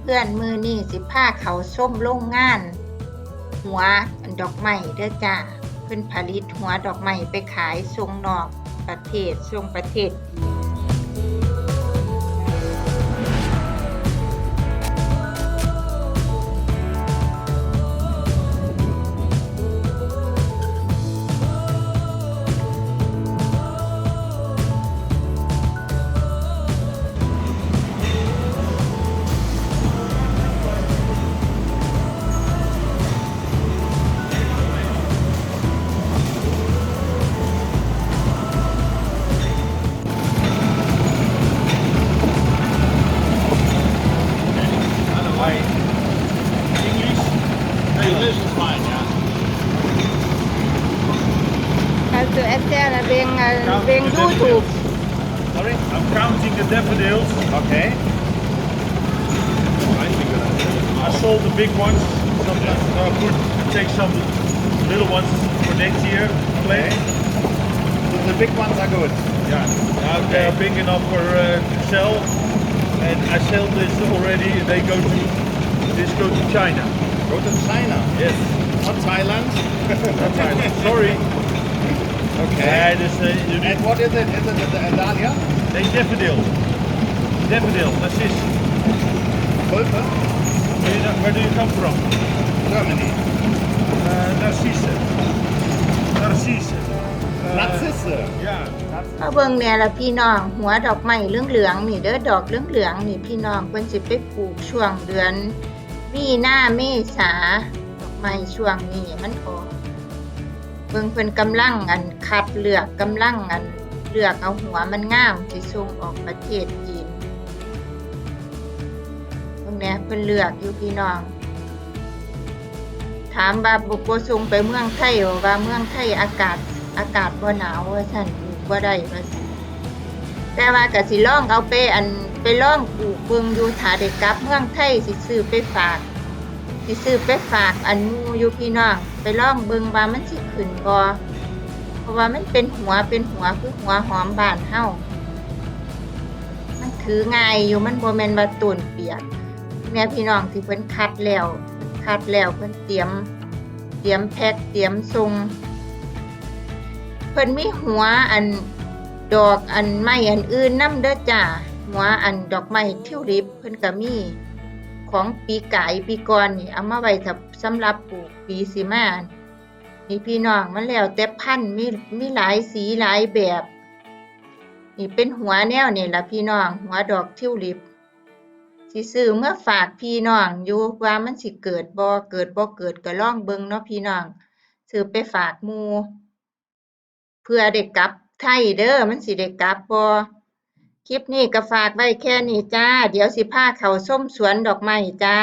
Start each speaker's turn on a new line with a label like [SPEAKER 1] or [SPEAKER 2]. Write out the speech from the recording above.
[SPEAKER 1] เพื่อนมือนี่สิผ้าเขาส้มโรงงาน หัวดอกไม้เด้อจ้าเพื่อนผลิตหัวดอกไม้ไปขายส่งนอกประเทศส่งประเทศ
[SPEAKER 2] ดี English?
[SPEAKER 3] English is fine, yeah.
[SPEAKER 1] Also erzählen wegen, äh,
[SPEAKER 2] Count
[SPEAKER 1] wegen
[SPEAKER 2] the
[SPEAKER 1] YouTube.
[SPEAKER 3] Sorry?
[SPEAKER 2] I'm counting the daffodils.
[SPEAKER 3] Okay.
[SPEAKER 2] I sold the big ones. Some, uh, I put, take some little ones for next year. to
[SPEAKER 3] Okay. The big ones are good.
[SPEAKER 2] Yeah, now they are big enough for uh, to sell, and I sell this already. They go to this go to China.
[SPEAKER 3] Go to China,
[SPEAKER 2] Yes,
[SPEAKER 3] not Thailand.
[SPEAKER 2] not China. Sorry.
[SPEAKER 3] Okay.
[SPEAKER 2] Yeah, this uh, you need
[SPEAKER 3] And what is it? Is it the Dahlia?
[SPEAKER 2] they daffodil. Daffodil. Narciss.
[SPEAKER 3] Tulpe?
[SPEAKER 2] Where, you know- where do you come from?
[SPEAKER 3] Germany.
[SPEAKER 2] Uh, Narcisse. Narcisse. Uh,
[SPEAKER 3] Narzisse.
[SPEAKER 2] Yeah.
[SPEAKER 1] มาเบิ่งเนี่ยละพี่น้อง หัวดอกไม้เหลืองๆนี่เด้อดอกเหลืองๆนี่พี่น้องเพิ่นสิไปปลูกช่วงเดือน มีหน้าเมษาดอกไม้ช่วงนี้มันออกเบิ่งเพิ่นกำลังอันคัดเลือกกำลังอันเลือกเอาหัวมันงามสิส่งออกประเทศจีนตรงเนี้ยเพิ่นเลือกอยู่พี่น้อง ถามว่าบ่บ่ส่งไปเมืองไทยว่าเมืองไทยอากาศอากาศบ่หนาวว่าซั่นปลูกบ่ได้ว่าแต่ว่าก็สิลองเอาไปอัน ไปล่องปลูกเบิงอยู่ถาได้กลับเมืองไทยสิซื้อไปฝาก สิซื้อไปฝากอันมูอยู่พี่น้องไปล่องเบิงว่ามันสิขึ้นบ่เพราะว่ามันเป็นหัวเป็นหัวคือหัวหอมบ้านเฮามันถือง่ายอยู่มันบ่แม่นว่าต้นเปียกแม่พี่น้องที่เพิ่นคัดแล้วคัดแล้วเพิ่นเตรียม เตรียมแพ็คเตรียมส่งเพิ่นมีหัวอันดอกอันไม้อันอื่นนำเด้อจ้า หัวอันดอกไม้เทิวลิปเพิ่นก็มีของปีกายปีก่อนนี่เอามาไว้สำสำหรับปลูกปีสิมานี่พี่น้องมันแล้วแต่พันธุ์มีมีหลายสีหลายแบบ นี่เป็นหัวแนวนี่ล่ะพี่น้อง หัวดอกทิวลิปสิซื้อเมื่อฝากพี่น้องอยู่ว่ามันสิเกิดบ่เกิดบ่เกิดก็ลองเบิ่งเนาะพี่น้องซื้อไปฝากหมู่เพื่อได้กลับไทยเด้อมันสิได้กลับบ่ คลิปนี้ก็ฝากไว้แค่นี้จ้า เดี๋ยวสิพาเข้าชมสวนดอกไม้จ้า